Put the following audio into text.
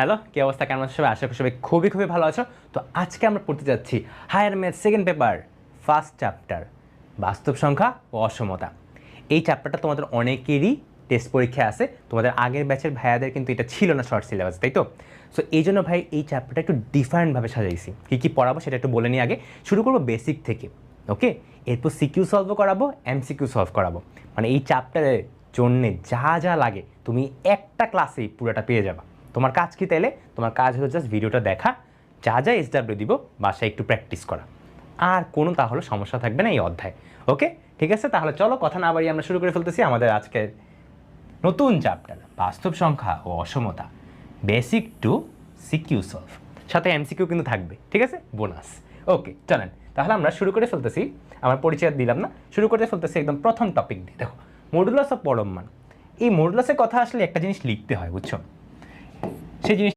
Hello, কি অবস্থা? কেমন সবাই? আশা করি সবাই খুবই খুবই ভালো আছো। তো আজকে আমরা পড়তে যাচ্ছি higher math second paper first chapter বাস্তব সংখ্যা ও অসমতা। এই চ্যাপ্টারটা তোমাদের অনেকেরই টেস্ট পরীক্ষা আছে। তোমাদের আগের ব্যাচের ভাইয়াদের কিন্তু এটা ছিল না শর্ট সিলেবাস তাই তো? সো এই জন্য ভাই, এই চ্যাপ্টারটা একটু ডিফারেন্টভাবে সাজাইছি। কী কী পড়াবো সেটা একটু বলে নিই আগে। শুরু করব বেসিক থেকে ওকে এরপর সিকিউ সলভ করাবো এমসিকিউ সলভ করাবো। মানে এই চ্যাপ্টারের জন্যে যা যা লাগে, তুমি একটা ক্লাসেই পুরোটা পেয়ে যাবা। তোমার কাজ কি তাইলে? তোমার কাজ হলো জাস্ট ভিডিওটা দেখা, যা যা এস ডাব্লিউ দিব, বাসায় একটু প্র্যাকটিস করা। আর কোনো তাহলে সমস্যা থাকবে না এই অধ্যায় ওকে ঠিক আছে? তাহলে চলো, কথা না বাড়িয়ে আমরা শুরু করে ফেলতেছি আমাদের আজকের নতুন চ্যাপ্টার বাস্তব সংখ্যা ও অসমতা বেসিক টু সিকিউ সলভ সাথে এমসিকিউ কিন্তু থাকবে, ঠিক আছে? বোনাস ওকে চলেন। তাহলে আমরা শুরু করে ফেলতেছি, আমার পরিচয় দিলাম না। শুরু করে ফেলতেছি একদম প্রথম টপিক দিয়ে। দেখো মডুলাস অফ পরম মান এই মডুলাসের কথা আসলে একটা জিনিস লিখতে হয়, বুঝছ? সেই জিনিস